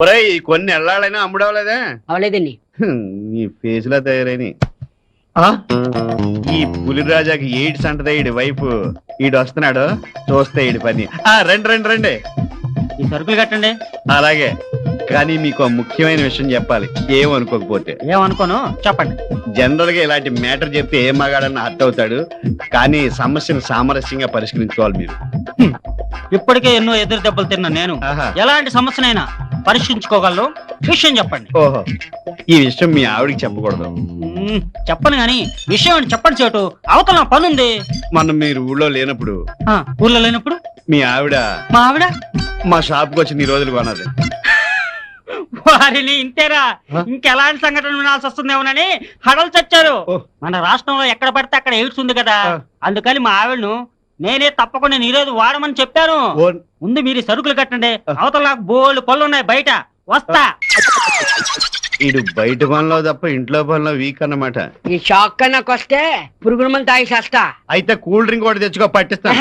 ఒరేయ్ ఈ కొన్ని ఎళ్ళాలైనా అమ్ముడవలేదే? అవలేదండి. నీ ఫేస్ లా తయారైన ఈ పులిరాజాకి ఎయిడ్స్ అంటదే ఈడి వైపు. ఈడు వస్తున్నాడు చూస్తే ఈడి పని. ఆ రండి రండి రండి. ఈ సరుకులు కట్టండి. అలాగే. కానీ మీకు ముఖ్యమైన విషయం చెప్పాలి. ఏమనుకోకపోతే. ఏమనుకోను? చెప్పండి. జనరల్గా ఇలాంటి మ్యాటర్ చెప్తే ఏ మగాడన్నా హర్ట్ అవుతాడు? కానీ సమస్యను సామరస్యంగా పరిష్కరించుకోవాలి మీరు. ఇప్పటికే ఎన్నో ఎదురు దెబ్బలు తిన్నా నేను. ఎలాంటి సమస్యనైనా పరిష్కరించుకోగలను? విషయం చెప్పండి. ఓహో. ఈ విషయం మీ ఆవిడకి చెప్పకూడదు. మ్మ్, చెప్పను గాని విషయం ఏంటి చెప్పండి చేటు. అవతల నా పని ఉంది మొన్న మీరు ఊళ్ళో లేనప్పుడు ఆ, ఊర్లో లేనప్పుడు? మీ ఆవిడ మా ఆవిడ? మా షాప్కి వచ్చి నీ రోజులు కొన్నది వారిని ఇంతేరా? ఇంకెలాంటి సంఘటన వినాల్సి వస్తుందేమోనని హడలు చచ్చారు. ఓ. మన రాష్ట్రంలో ఎక్కడ పడితే అక్కడ ఎయిడ్స్ ఉంది కదా. అందుకని మా ఆవిడను నేనే తప్పకుండా నీరేదు వాడమని చెప్పాను. ముందు మీరు సరుకులు కట్టండి. అవతల నాకు బోల్డ్ పళ్ళు ఉన్నాయి బయట. వస్తా. ఈడు బయట పనిలో తప్ప ఇంట్లో పనిలో వీక్ అన్నమాట. ఈ షాక్ కన్నాకు వస్తే పురుగుల మంది తాగి చేస్తా. అయితే కూల్ డ్రింక్ కూడా తెచ్చుకో పట్టిస్తాను.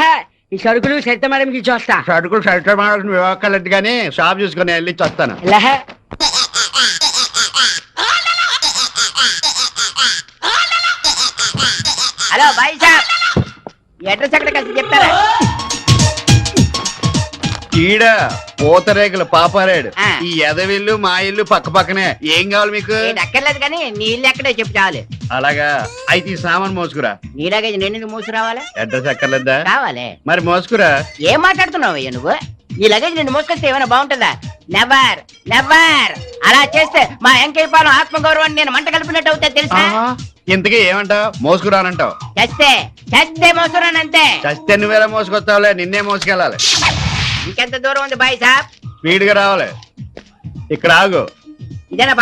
ఈ సరుకులు సరిత మేడంకి షడుకులు షర్ట్ మాడాల్సిన వివాహాలు కానీ షాప్ చూసుకొని వెళ్ళి వస్తాను లహే. హలో బాయ్ సాబ్ అడ్రస్ ఎక్కడ కలిసి చెప్తారా? ఈడ పూతరేకులు పాపారాడు ఆ. ఈ ఎదవిల్లు మా ఇల్లు పక్క పక్కనే. ఏం కావాలి మీకు? అక్కర్లేదు కానీ నీ ఇల్లు ఎక్కడే చెప్పు చాలు. అలాగా. అయితే ఈ సామాన్ మోసుకురా. నీలాగే నేను మూసి రావాలా? అడ్రస్ ఎక్కర్లేదా? కావాలి. మరి మోసుకురా. ఏం మాట్లాడుతున్నావు అయ్యా నువ్వు? ఈ లగేజ్ నిన్ను మోసుకొస్తే ఏమైనా బాగుంటుందా? నెవర్ నెవర్ అలా చేస్తే మా వెంకయ్య పాలెం ఆత్మగౌరవాన్ని నేను మంట కలిపినట్టు అవుతా తెలుసా? ఇంతకీ ఏమంటావు? మోసుకురానంటావు? చస్తే చస్తే మోసురానంతే చస్తే నువ్వేలా మోసుకొస్తావులే? నిన్నే మోసుకెళ్ళాలి. ఇంకెంత దూరం ఉంది బాయ్ సాబ్? స్పీడ్గా రావాలి. ఇక్కడ ఆగు. ఇదేనా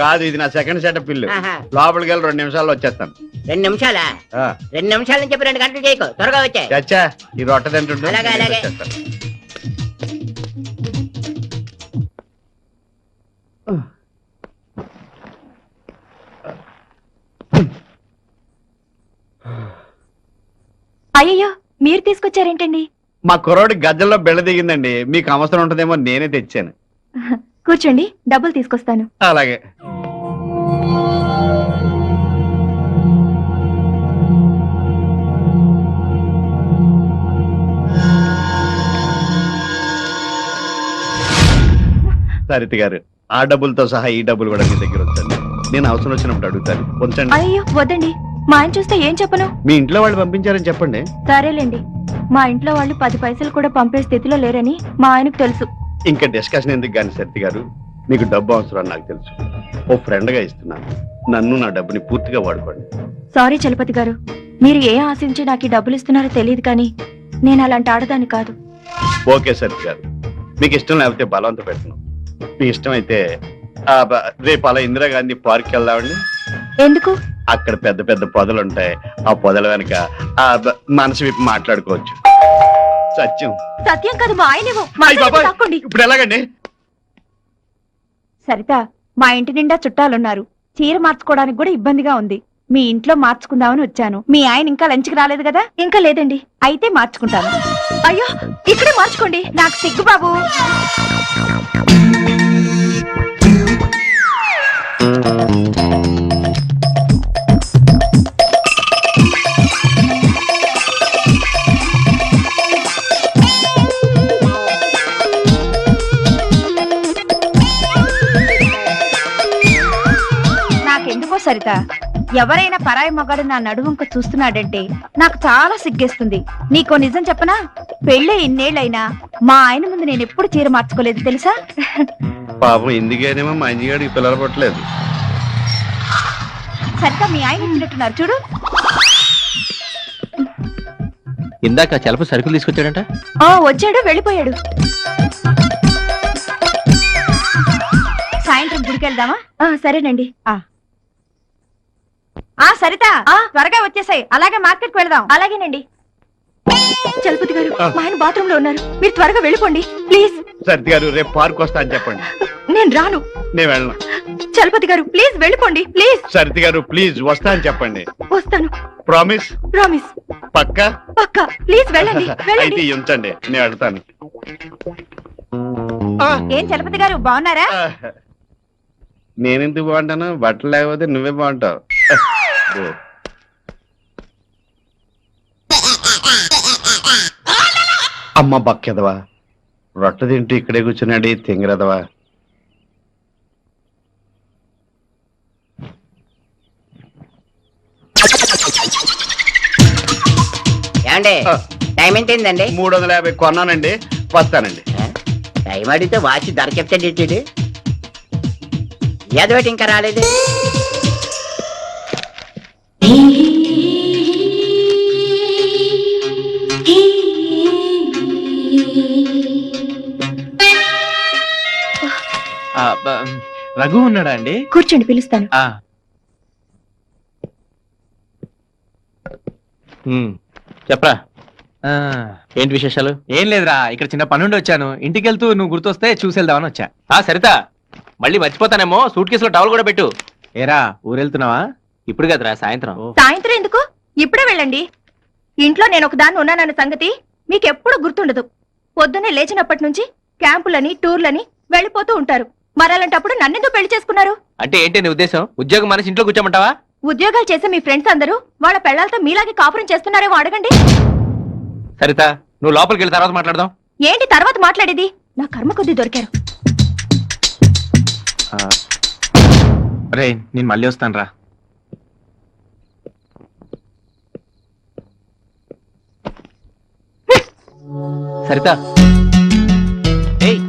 కాదు ఇది నా సెకండ్ సెటప్ ఇల్లు ఆహా. లోపలికి వెళ్ళి రెండు నిమిషాల్లో వచ్చేస్తాను. రెండు నిమిషాలా? ఆ, రెండు నిమిషాల నుంచి చెప్పి రెండు గంటలు చేయకు. త్వరగా వచ్చాయి చచ్చా ఈ రొట్ట అలాగే, అలాగే. వచ్చేస్తాను. అయ్యయ్యో మీరు తీసుకొచ్చారేంటండి? మా కుర్రోడి గజ్జల్లో బెళ్ళ దిగిందండి. మీకు అవసరం ఉంటుందేమో నేనే తెచ్చాను. కూర్చోండి డబ్బులు తీసుకొస్తాను. అలాగే. సరిత గారు ఆ డబ్బులతో సహా ఈ డబ్బులు కూడా మీ దగ్గర ఉంచండి. నేను అవసరం వచ్చినప్పుడు అడుగుతాను. ఉంచండి. అయ్యో వద్దండి. మా ఆయన చూస్తే ఏం చెప్పను? మీ ఇంట్లో వాళ్ళు పంపించారని చెప్పండి. సరేలేండి. మా ఇంట్లో వాళ్ళు పది పైసలు కూడా పంపే స్థితిలో లేరని మా ఆయనకు తెలుసు. ఇంకా డిస్కషన్ ఎందుకు కానీ సరిత గారు మీకు డబ్బు అవసరం నాకు తెలుసు. ఓ ఫ్రెండ్గా ఇస్తున్నాను. నన్ను నా డబ్బుని పూర్తిగా వాడుకోండి. సారీ చలపతి గారు. మీరు ఏ ఆశించి నాకు ఈ డబ్బులు ఇస్తున్నారో తెలియదు కానీ నేను అలాంటి ఆడదాన్ని కాదు. ఓకే సరిత గారు. మీకు ఇష్టం లేకపోతే బలవంత పెడుతున్నాం. మీ ఇష్టం అయితే రేపు అలా ఇందిరాగాంధీ పార్క్ వెళ్దామండి. ఎందుకు? అక్కడ పెద్ద పెద్ద పొదలు ఉంటాయి ఆ పొదల వెనక మనసు విప్పి మాట్లాడుకోవచ్చు. సత్యం. సత్యం కాదు మా ఆయనేమో. మా అయ్ బాబోయ్. ఆయనకి తక్కండి ఇప్పుడు ఎలాగండి? సరిత మా ఇంటి నిండా చుట్టాలున్నారు. చీర మార్చుకోవడానికి కూడా ఇబ్బందిగా ఉంది. మీ ఇంట్లో మార్చుకుందామని వచ్చాను. మీ ఆయన ఇంకా లంచ్కి రాలేదు కదా? ఇంకా లేదండి. అయితే మార్చుకుంటాను. అయ్యో ఇక్కడే మార్చుకోండి. నాకు సిగ్గు బాబు. సరిత ఎవరైనా పరాయి మగాడు నా నడువంక చూస్తున్నాడంటే నాకు చాలా సిగ్గేస్తుంది. నీకో నిజం చెప్పనా? పెళ్ళే ఇన్నేళ్ళైనా మా ఆయన ముందు నేను ఎప్పుడు చీర మార్చుకోలేదు తెలుసా? పాపం ఎందుకేనేమో మా పిల్లలు పట్టలేదు. సరిత మీ ఆయన ఇచ్చినట్టున్నారు. చూడు. ఇందాక చలప సరుకులు తీసుకొచ్చాడంట? ఆ వచ్చాడు వెళ్ళిపోయాడు. సాయంత్రం గుడికి వెళ్దామా ఆ, సరేనండి. ఆ. ఆ సరిత త్వరగా వచ్చేసాయి. అలాగే మార్కెట్కి వెళ్దాం. అలాగేనండి. చలపతి గారు. మా ఆయన బాత్రూమ్లో ఉన్నారు. మీరు త్వరగా వెళ్ళిపోండి ప్లీజ్. సరిత గారు రేపు పార్క్ వస్తా అని చెప్పండి. నేను రాను. నేను వెళ్ళను. చలపతి గారు ప్లీజ్ వెళ్ళిపోండి ప్లీజ్. సరిత గారు ప్లీజ్ వస్తా అని చెప్పండి. వస్తాను. ప్రామిస్ ప్రామిస్ పక్కా? పక్కా. ప్లీజ్ వెళ్ళండి అయితే వెళ్ళండి. ఇవి ఉంచండి నేను వెళ్తాను. ఆ, ఏం చలపతి గారు బాగున్నారా. నేనెందుకు బాగుంటాను? బట్టలు లేకపోతే నువ్వే బాగుంటావు. అమ్మ బక్కెదవా? రొట్టె తింటూ ఇక్కడే కూర్చున్నాడు తింగరదవా? ఏమండి. టైం ఎంత అయిందండి మూడు వందల యాభై కొన్నానండి వస్తానండి? టైం అడిగితే వాచి ధర చెప్తాడు ఏదోటి ఇంకా రాలేదు. ఆ, బ- రఘు ఉన్నాడా అండి? కూర్చోండి పిలుస్తాను. ఆ. ఉమ్, చెప్పరా? ఆ, ఏంటి విశేషాలు? ఏం లేదురా ఇక్కడ చిన్న పనుండి వచ్చాను. ఇంటికి వెళ్తూ నువ్వు గుర్తొస్తే చూసి వెళ్దామని వచ్చా. ఆ సరితా. మళ్ళీ మర్చిపోతానేమో సూట్ కేసులో టవల్ కూడా పెట్టు. ఏరా ఊరెళ్తున్నావా? ఇప్పుడు కదరా సాయంత్రం. సాయంత్రం ఎందుకు? ఇప్పుడే వెళ్ళండి. ఇంట్లో నేను ఒకదాన్ని ఉన్నానన్న సంగతి మీకెప్పుడు గుర్తుండదు. పొద్దున్నే లేచినప్పటి నుంచి క్యాంపులని టూర్లని వెళ్ళిపోతూ ఉంటారు. మరలాంటప్పుడు నన్నెందుకు పెళ్ళి చేసుకున్నారు? అంటే ఏంటి నీ ఉద్దేశం? ఉద్యోగం మనిషి ఇంట్లో కూర్చోమంటావా? ఉద్యోగాలు చేసే మీ ఫ్రెండ్స్ అందరూ వాళ్ళ పెళ్ళాలతో మీలాగే కాపురం చేస్తున్నారేమో అడగండి. సరితా నువ్వు లోపలికి వెళ్ళి తర్వాత మాట్లాడదాం. ఏంటి తర్వాత మాట్లాడేది? నా కర్మ కొద్దీ దొరికారు. రే నేను మళ్ళీ వస్తాను రా సరితా. ఏయ్.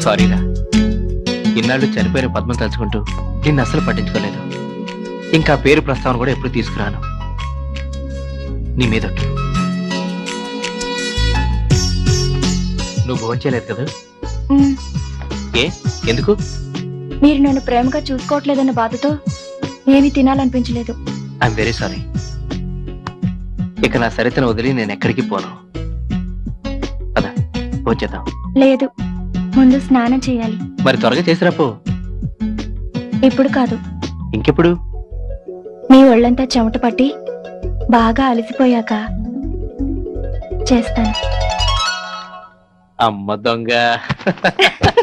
సారీరా. ఇన్నాళ్ళు చనిపోయిన పద్మం తలుచుకుంటూ నిన్ను అస్సలు పట్టించుకోలేదు. ఇంకా పేరు ప్రస్తావన కూడా ఎప్పుడు తీసుకురాను. నీ మీదొట్టు నువ్వు భోంచేయలేదు కదా? ఏ? ఎందుకు? మీరు నన్ను ప్రేమగా చూసుకోవట్లేదన్న బాధతో ఏమీ తినాలనిపించలేదు. ఐఎమ్ వెరీ సారీ ఇక నా సరితను వదిలి నేను ఎక్కడికి పోను? అదా భోంచేద్దాం లేదు ముందు స్నానం చేయాలి. మరి త్వరగా చేసిరా పో. ఇప్పుడు కాదు. ఇంకెప్పుడు? మీ ఒళ్ళంతా చెమట పట్టి బాగా అలసిపోయాక చేస్తాను. అమ్మ దొంగ.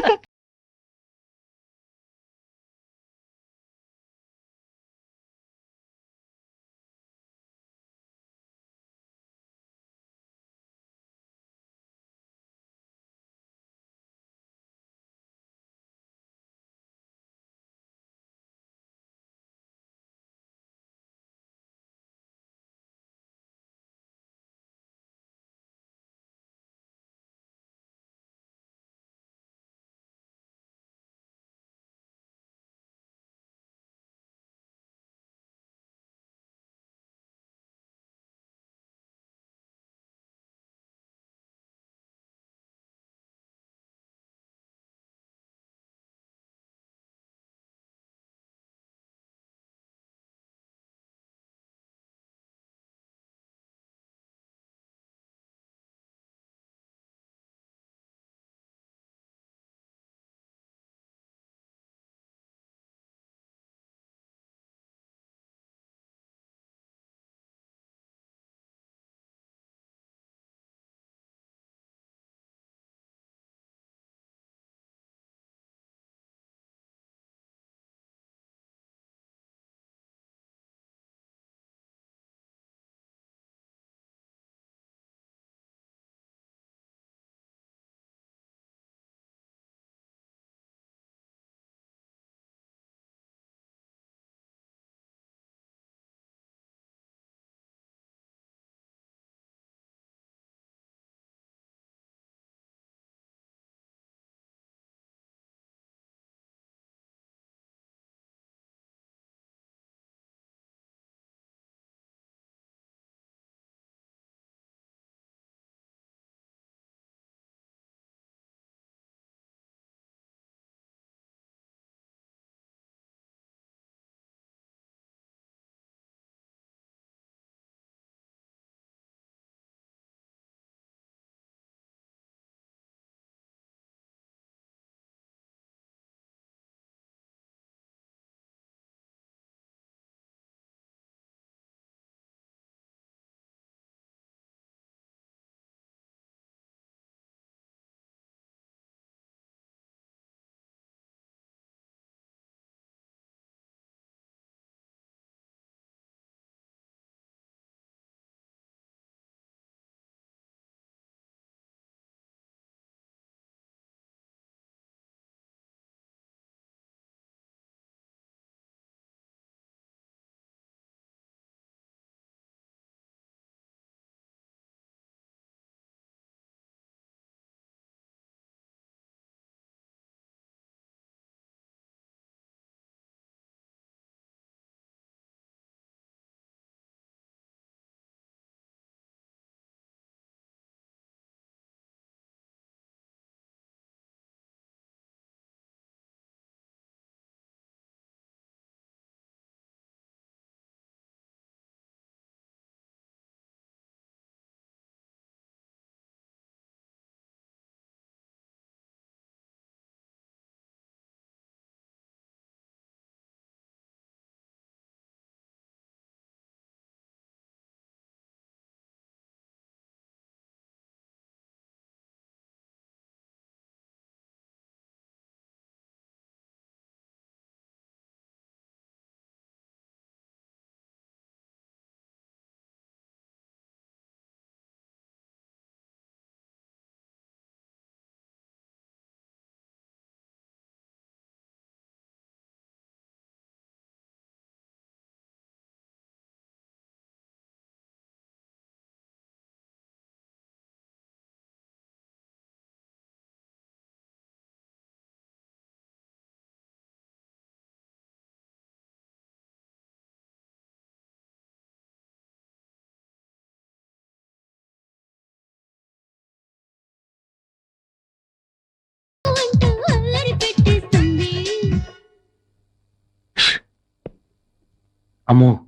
అమ్మో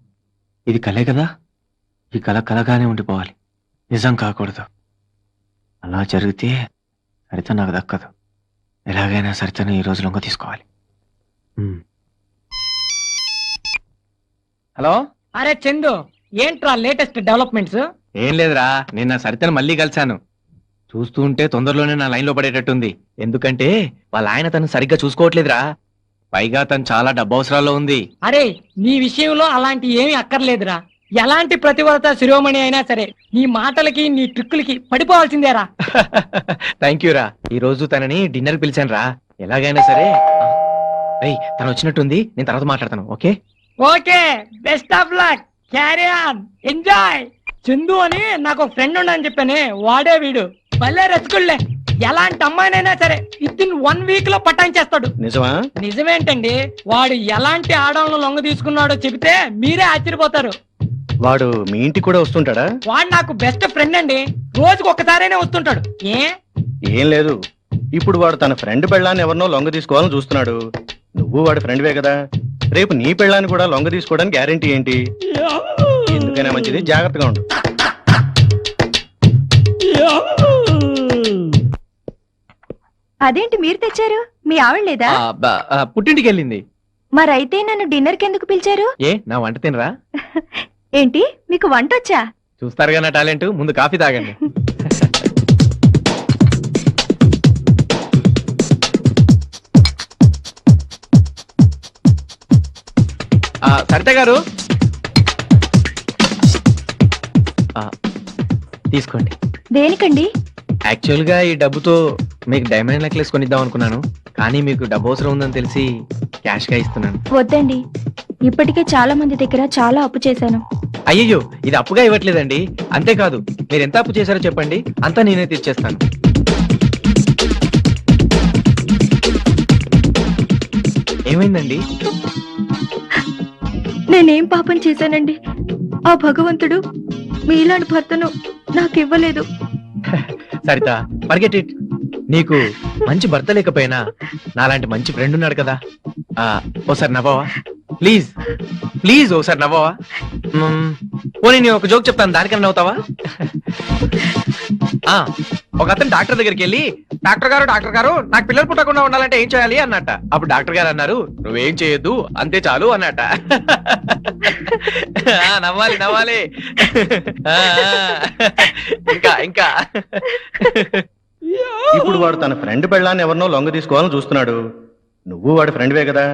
ఇది కలే కదా? ఈ కళ కలగానే ఉండిపోవాలి. నిజం కాకూడదు. అలా జరిగితే సరిత నాకు దక్కదు. ఎలాగైనా సరితను ఈ రోజు లొంగ తీసుకోవాలి. హలో? అరే చందు ఏంట్రా లేటెస్ట్ డెవలప్మెంట్స్? ఏం లేదురా నిన్న సరితను మళ్ళీ కలిశాను. చూస్తూ ఉంటే తొందరలోనే నా లైన్లో పడేటట్టుంది. ఎందుకంటే వాళ్ళ ఆయన తను సరిగ్గా చూసుకోవట్లేదురా. పైగా తను చాలా డబ్బు అవసరాల్లో ఉంది. అరే నీ విషయంలో అలాంటి ఏమీ అక్కర్లేదురా. ఎలాంటి ప్రతిభత శిరోమణి అయినా సరే నీ మాటలకి నీ ట్రిక్కులకి పడిపోవాల్సిందేరా. థ్యాంక్ యూ రా. ఈ రోజు తనని డిన్నర్ పిలిచాను రా. ఎలాగైనా సరే రేయ్ తను వచ్చినట్టుంది. నేను తర్వాత మాట్లాడతాను okay? Okay best of luck. Carry on. Enjoy. Chandu అని నాకు ఒక ఫ్రెండ్ ఉండని చెప్పానే వాడే వీడు. భలే రసికుళ్ళే ఎలాంటి అమ్మాయినైనా సరే విత్ ఇన్ వన్ వీక్లో పటాయించేస్తాడు నిజమా? నిజమేంటండి? వాడు ఎలాంటి ఆడవాళ్ళను లొంగ తీసుకున్నాడో చెబితే మీరే ఆశ్చర్యపోతారు. వాడు మీ ఇంటికి కూడా వస్తుంటాడా? వాడు నాకు బెస్ట్ ఫ్రెండ్ అండి. రోజుకు ఒక్కసారైనా వస్తుంటాడు. ఏ? ఏం లేదు. ఇప్పుడు వాడు తన ఫ్రెండ్ పెళ్ళాన్ని ఎవరినో లొంగ తీసుకోవాలని చూస్తున్నాడు. నువ్వు వాడి ఫ్రెండ్వే కదా. రేపు నీ పెళ్ళాన్ని కూడా లొంగ తీసుకోవడానికి గ్యారెంటీ ఏంటి? ఎందుకైనా మంచిది జాగ్రత్తగా ఉండు. అదేంటి మీరు తెచ్చారు? మీ ఆవిడ లేదా? పుట్టింటికి వెళ్ళింది మరైతే నన్ను డిన్నర్కి ఎందుకు పిలిచారు? ఏ నా వంట తినరా? ఏంటి మీకు వంట వచ్చా? చూస్తారుగా నా టాలెంట్ ముందు కాఫీ తాగండి. సరిత గారు? తీసుకోండి. దేనికండి? యాక్చువల్గా ఈ డబ్బుతో మీకు డైమండ్ నెక్లెస్ కొనిద్దాం అనుకున్నాను. కానీ మీకు డబ్బు అవసరం ఉందని తెలిసి క్యాష్గా ఇస్తున్నాను. వద్దండి. ఇప్పటికే చాలా మంది దగ్గర చాలా అప్పు చేశాను. అయ్యయ్యో ఇది అప్పుగా ఇవ్వట్లేదండి. అంతేకాదు మీరు ఎంత అప్పు చేశారో చెప్పండి. అంతా నేనే తీర్చేస్తాను. ఏమైందండి? నేనేం పాపం చేశానండి? ఆ భగవంతుడు మీలాంటి భర్తను నాకు ఇవ్వలేదు సరిత ఫర్గెట్ ఇట్ నీకు మంచి భర్త లేకపోయినా నాలాంటి మంచి ఫ్రెండ్ ఉన్నాడు కదా. ఆ, ఓసారి నవ్వావా? ప్లీజ్ ప్లీజ్ ఓసారి నవ్వావా? మ్మ్, పోనీ నేను ఒక జోక్ చెప్తాను దానికన్నా నవ్వుతావా? ఆ, ఒక అతను డాక్టర్ దగ్గరికి వెళ్ళి డాక్టర్ గారు డాక్టర్ గారు నాకు పిల్లలు పుట్టకుండా ఉండాలంటే ఏం చేయాలి? అన్నట్ట. అప్పుడు డాక్టర్ గారు అన్నారు నువ్వేం చేయొద్దు అంతే చాలు అన్నట్ట. ఆ, నవ్వాలి నవ్వాలి. ఆ, ఇంకా ఇంకా. ఇప్పుడు వాడు తన ఫ్రెండ్ పెళ్ళాన్ని ఎవరినో లొంగ తీసుకోవాలని చూస్తున్నాడు. నువ్వు వాడి ఫ్రెండ్వే కదా.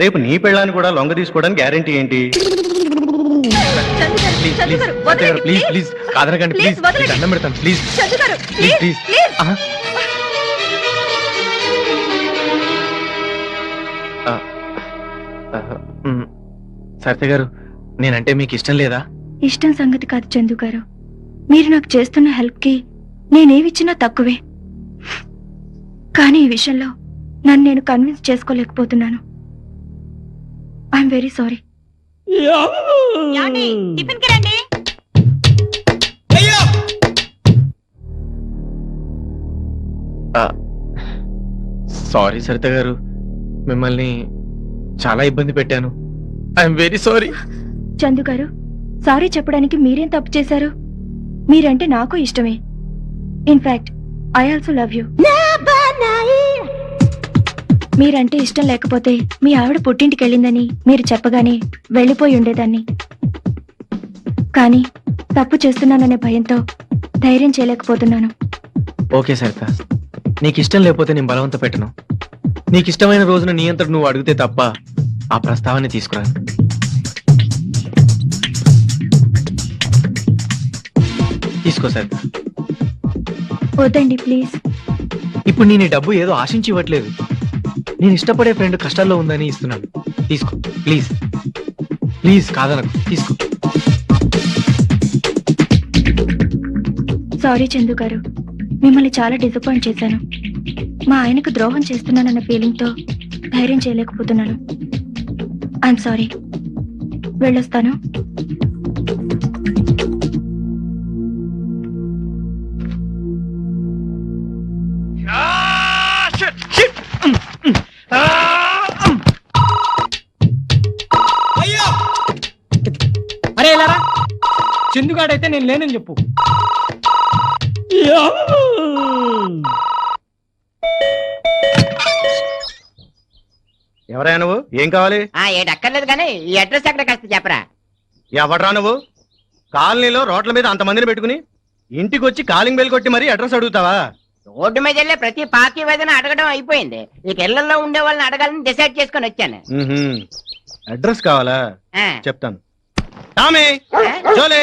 రేపు నీ పెళ్ళాన్ని కూడా లొంగ తీసుకోవడానికి గ్యారెంటీ ఏంటి? ప్లీజ్ ప్లీజ్ ప్లీజ్ ప్లీజ్ కాదనకండి ప్లీజ్ వదలండి. దండం పెడతాను ప్లీజ్. సరిత గారు నేనంటే మీకు ఇష్టం లేదా? ఇష్టం సంగతి కాదు చందు గారు. మీరు నాకు చేస్తున్న హెల్ప్కి నేనేమిచ్చినా తక్కువే. కానీ ఈ విషయంలో నన్ను నేను కన్విన్స్ చేసుకోలేకపోతున్నాను. ఐఎమ్ వెరీ సారీ టిఫిన్కి రండి. సారీ సరిత గారు. మిమ్మల్ని చాలా ఇబ్బంది పెట్టాను. ఐఎమ్ వెరీ సారీ చందు గారు సారీ చెప్పడానికి మీరేం తప్పు చేశారు? మీరంటే నాకు ఇష్టమే. In fact I also love you మీరంటే ఇష్టం లేకపోతే మీ ఆవిడ పుట్టింటికి వెళ్ళిందని మీరు చెప్పగానే వెళ్ళిపోయి ఉండేదాన్ని. కానీ తప్పు చేస్తున్నాననే భయంతో ధైర్యం చేయలేకపోతున్నాను. ఓకే సరిత. నీకు ఇష్టం లేకపోతే నేను బలవంత పెట్టను. నీకు ఇష్టమైన రోజున నీ అంతట నువ్వు అడిగితే తప్ప ఆ ప్రస్తావాన్ని తీసుకురాను తీసుకో సరిత. వద్దండి ప్లీజ్. ఇప్పుడు నేను డబ్బు ఏదో ఆశించి ఇవ్వట్లేదు. నేను ఇష్టపడే ఫ్రెండ్ కష్టాల్లో ఉందని ఇస్తున్నాను. తీసుకో ప్లీజ్ ప్లీజ్ కాదనకు తీసుకో. సారీ చందు గారు. మిమ్మల్ని చాలా డిసప్పాయింట్ చేశాను. మా ఆయనకు ద్రోహం చేస్తున్నానన్న ఫీలింగ్తో ధైర్యం చేయలేకపోతున్నాను. ఐఎమ్ సారీ వెళ్ళొస్తాను. నేను లేనని చెప్పు. ఎవరైనా నువ్వు? ఏం కావాలి? ఆ ఏడు అక్కర్లేదు కానీ ఈ అడ్రస్ ఎక్కడ కాస్త చెప్పరా. ఎవడ్రా నువ్వు? కాలనీలో రోడ్ల మీద అంతమందిని పెట్టుకుని ఇంటికి వచ్చి కాలింగ్ బెల్ కొట్టి మరీ అడ్రస్ అడుగుతావా? రోడ్డు మీద వెళ్ళే ప్రతి పాకి వేదన అడగడం అయిపోయింది. ఇక ఇళ్ళలో ఉండే వాళ్ళని అడగాలని డిసైడ్ చేసుకొని వచ్చాను. అడ్రస్ కావాలా? ఆ. చెప్తాను. టామీ ఆ? జోలే!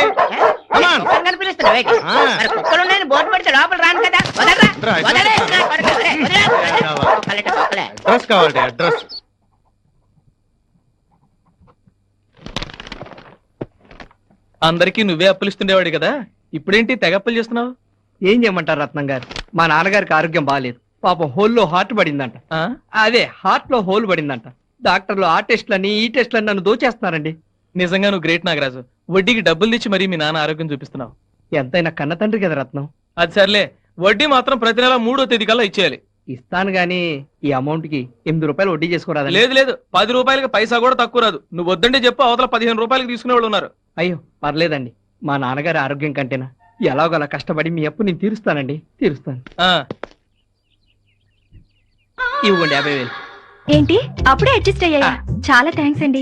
Come on. కుక్కను పిలుస్తున్నావు ఏంటి? ఆ. మరి కుక్కలు ఉన్నాయని బోర్డు పెడితే లోపల రాను కదా వదలరా. రా, వదలే. అడ్రస్ నా కొడుకు, వదలే, వదలే, వదలే. కావాలి. కుక్కలంటే కుక్కలే. అడ్రస్ కావాలి అడ్రస్ అందరికీ నువ్వే అప్పులు ఇస్తుండేవాడు కదా ఇప్పుడేంటి తెగ అప్పులు చేస్తున్నావు ఏం చేయమంటారు రత్నం గారు మా నాన్నగారికి ఆరోగ్యం బాగాలేదు పాపం హోల్లో హార్ట్ పడిందంట ఆ? అదే హార్ట్లో హోల్ పడిందంట డాక్టర్లు ఆ టెస్ట్లని ఈ టెస్ట్లని నన్ను దోచేస్తున్నారండి నిజంగా నువ్వు గ్రేట్ నాగరాజు. వడ్డీకి డబ్బులు తెచ్చి మరీ మీ నాన్న ఆరోగ్యం చూపిస్తున్నావు. ఎంతైనా కన్న తండ్రి కదా రత్నం. అది సర్లే. వడ్డీ మాత్రం ప్రతి నెల మూడో తేదీ కల్లా ఇచ్చేయాలి. ఇస్తాను గాని ఈ అమౌంట్కి ఎనిమిది రూపాయలు వడ్డీ చేసుకోరాదండి లేదు లేదు. పది రూపాయలకి పైసా కూడా తక్కువ రాదు. నువ్వు వద్దంటే చెప్పు అవతల పదిహేను రూపాయలకి తీసుకునే వాళ్ళు ఉన్నారు. అయ్యో పర్లేదండి. మా నాన్నగారి ఆరోగ్యం కంటేనా? ఎలాగోలా కష్టపడి మీ అప్పు నేను తీరుస్తానండి. తీరుస్తాను. ఆ, ఇవ్వండి యాభై వేలు. ఏంటి? అప్పుడే అడ్జస్ట్ అయ్యాయా? చాలా థ్యాంక్స్ అండి.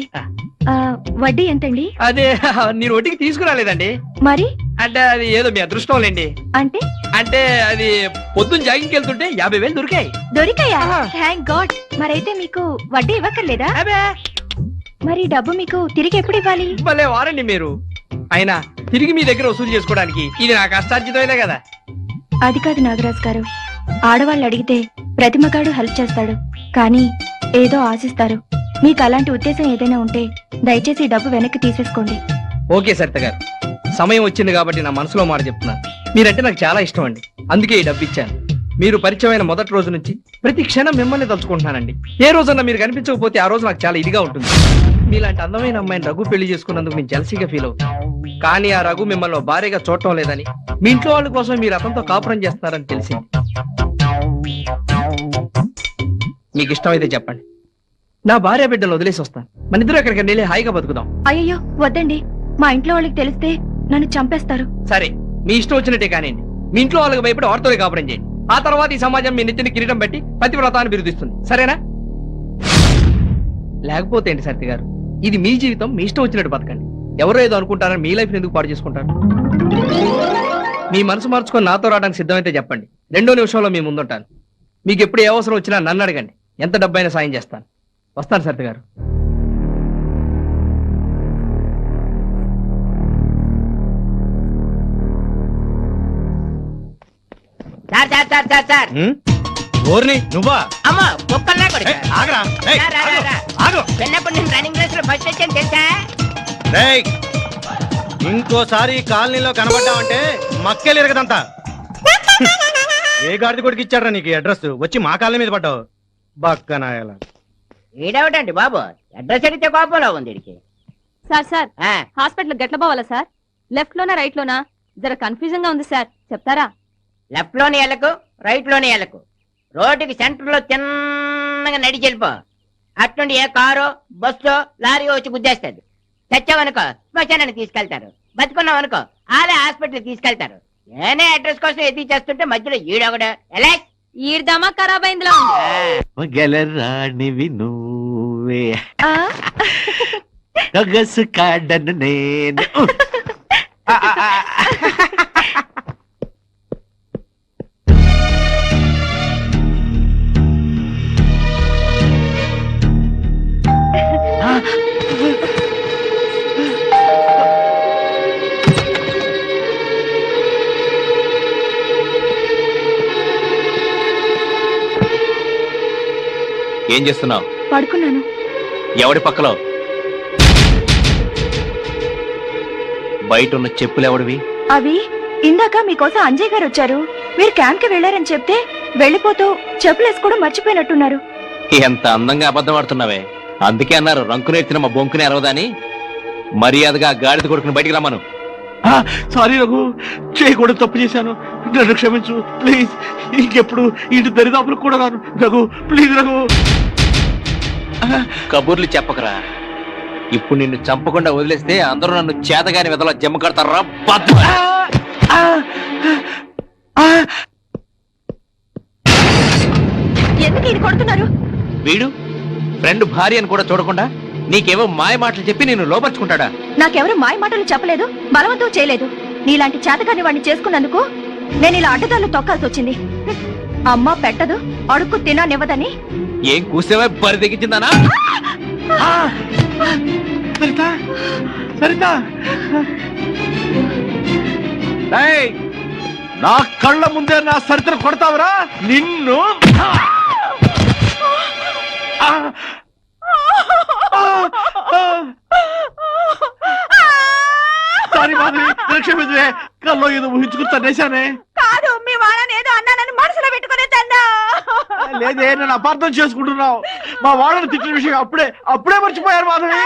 వడ్డీ ఎంతండి? అదే నేను వడ్డీకి తీసుకురాలేదండి. మరి? అంటే అది ఏదో మీ అదృష్టం లేండి. అంటే? అంటే అది పొద్దున్న జాగింగ్కి వెళ్తుంటే యాభై వేలు దొరికాయి. దొరికాయా. థ్యాంక్ గాడ్ మరైతే మీకు వడ్డీ ఇవ్వక్కర్లేదా? మరి డబ్బు మీకు తిరిగి ఎప్పుడు ఇవ్వాలి? భలే వారండి మీరు. అయినా తిరిగి మీ దగ్గర వసూలు చేసుకోవడానికి ఇది నా కష్టార్జితమైనా కదా? అది కాదు నాగరాజ్ గారు. ఆడవాళ్ళు అడిగితే ప్రతి మగాడు హెల్ప్ చేస్తాడు. కానీ ఏదో ఆశిస్తారు. మీకు అలాంటి ఉద్దేశం ఏదైనా ఉంటే దయచేసి ఈ డబ్బు వెనక్కి తీసేసుకోండి. ఓకే సరిత గారు. సమయం వచ్చింది కాబట్టి నా మనసులో మాట చెప్తున్నాను మీరంటే నాకు చాలా ఇష్టం అండి. అందుకే ఈ డబ్బు ఇచ్చాను. మీరు పరిచయమైన మొదటి రోజు నుంచి ప్రతి క్షణం మిమ్మల్ని తలుచుకుంటున్నానండి. ఏ రోజన్నా మీరు కనిపించకపోతే ఆ రోజు నాకు చాలా ఇదిగా ఉంటుంది. మీలాంటి అందమైన అమ్మాయిని రఘు పెళ్ళి చేసుకున్నందుకు నేను జలసీగా ఫీల్ అవుతాను. కానీ ఆ రఘు మిమ్మల్ని భారీగా చూడటం లేదని మీ ఇంట్లో వాళ్ళ కోసం మీరు అతనితో కాపురం చేస్తున్నారని తెలిసింది. మీకు ఇష్టమైతే చెప్పండి. నా భార్య బిడ్డలు వదిలేసి వస్తాను. మన ఇద్దరు ఎక్కడికి వెళ్ళి హాయిగా బతుకుదాం. అయ్యయ్యో వద్దండి. మా ఇంట్లో వాళ్ళకి తెలిస్తే నన్ను చంపేస్తారు. సరే మీ ఇష్టం వచ్చినట్టే కానివ్వండి. మీ ఇంట్లో వాళ్ళకి భయపడి వారితోనే కాపురం చేయండి. ఆ తర్వాత ఈ సమాజం మీ నెత్తిని కిరీటం పెట్టి పతివ్రతాన్ని బిరుదిస్తుంది. సరేనా? లేకపోతే ఏంటి సత్య గారు? ఇది మీ జీవితం మీ ఇష్టం వచ్చినట్టు బతకండి. ఎవరో ఏదో అనుకుంటారని మీ లైఫ్ ఎందుకు పాడు చేసుకుంటారు? మీ మనసు మార్చుకొని నాతో రావడానికి సిద్ధమైతే చెప్పండి. రెండో నిమిషంలో మీ ముందుంటాను. మీకు ఎప్పుడు ఏ అవసరం వచ్చినా నన్ను అడగండి. ఎంత డబ్బైనా సాయం చేస్తాను. వస్తాను సత్య గారు. Sir sir sir sir sir. మ్మ్? ఓర్ని నువ్వా? అమ్మో కుక్కల్లా కొడుకు. ఏయ్, ఆగరా. ఏయ్, రా, రా, రా, ఆగు, రా. ఆగు. చిన్నప్పుడు నేను రన్నింగ్ రేస్లో ఫస్ట్ వచ్చాను తెలుసా? రేయ్, ఇంకోసారి ఈ కాలనీలో కనబడ్డావంటే మక్కెలు ఇరగదంతా ఏ గాడిద కొడుకు ఇచ్చాడ్రా నీకు అడ్రస్ వచ్చి మా కాలనీ మీద పడ్డావు. బక్కనాయాల. ఈడేవిటండి బాబు? అడ్రస్ అడిగితే కోపంలో ఉంది. సార్ సార్ హాస్పిటల్ గట్ల పోవాలా సార్? లెఫ్ట్ లోనా రైట్ లోనా జర కన్ఫ్యూజన్గా ఉంది సార్. చెప్తారా? లెఫ్ట్లోని ఎలకు రైట్లోని ఎలకు రోడ్డుకి సెంటర్లో చిన్నగా నడిచి వెళ్ళిపో. అట్నుండి ఏ కారో బస్సో లారీ వచ్చి గుద్దేస్తుంది. చచ్చావనుకో శ్మశానాన్ని తీసుకెళ్తారు. బతుకున్నావు అనుకో ఆలే హాస్పిటల్ తీసుకెళ్తారు. నేనే అడ్రస్ కోసం ఎదిగి చేస్తుంటే మధ్యలో ఈడొకడు ఎలా ఈడదామా ఖరాబ్ అయిందిలా గెలరాణివి నువ్వే గగసు కాడను నేను. ఏం చేస్తున్నావు? పడుకున్నాను. ఎవడి పక్కలో? బయట ఉన్న చెప్పులు ఎవడివి అవి ఇందాక మీకోసం అంజయ్ గారు వచ్చారు. మీరు క్యాంప్కి వెళ్ళారని చెప్తే వెళ్ళిపోతూ చెప్పులు వేసుకోవడం మర్చిపోయినట్టున్నారు. ఎంత అందంగా అబద్ధం ఆడుతున్నావే. అందుకే అన్నారు రంకునే ఎత్తిన మా బొంకునే అరవదని. మర్యాదగా గాడిద కొడుకుని బయటికి రమ్మను. సారీ రఘు చేయకూడదు తప్పు చేశాను. నన్ను క్షమించు. ప్లీజ్. ఇంకెప్పుడు ఇంటి దరిదాపులకు కూడా రాను. రఘు ప్లీజ్ రఘు. కబుర్లు చెప్పకరా. ఇప్పుడు నిన్ను చంపకుండా వదిలేస్తే అందరూ నన్ను చేతగాని వెదల జమ్మ కడతారా? బద్దు ఎందుకు ఇది కొడుతున్నారు? వీడు ఫ్రెండ్ భార్య అని కూడా చూడకుండా నీకేవో మాయ మాటలు చెప్పి నేను లోపరుచుకుంటాడా? నాకెవరు మాయ మాటలు చెప్పలేదు బలవంతం చేయలేదు. నీలాంటి చేతగాని వాడిని చేసుకున్నందుకు నేను ఇలా అడ్డదాలు తొక్కాల్సి వచ్చింది. అమ్మ పెట్టదు అడుక్కు తిననివ్వదని ఏం కూసేవా? బరి తెగించిందానా? సరిత సరిత. ఏయ్, నా కళ్ళ ముందే నా సరితను కొడతావురా? నిన్ను? ఆ! సారీ మాధవి నన్ను క్షమించవే కల్లో ఏదో ఊహించుకుని తన్నేశానే. కాదు మీ వాళ్ళని ఏదో అన్నానని మనసులో పెట్టుకునే తన్నా. లేదే నేను అపార్థం చేసుకుంటున్నావు. మా వాళ్ళని తిట్టిన విషయం అప్పుడే అప్పుడే మర్చిపోయారు మాధవి.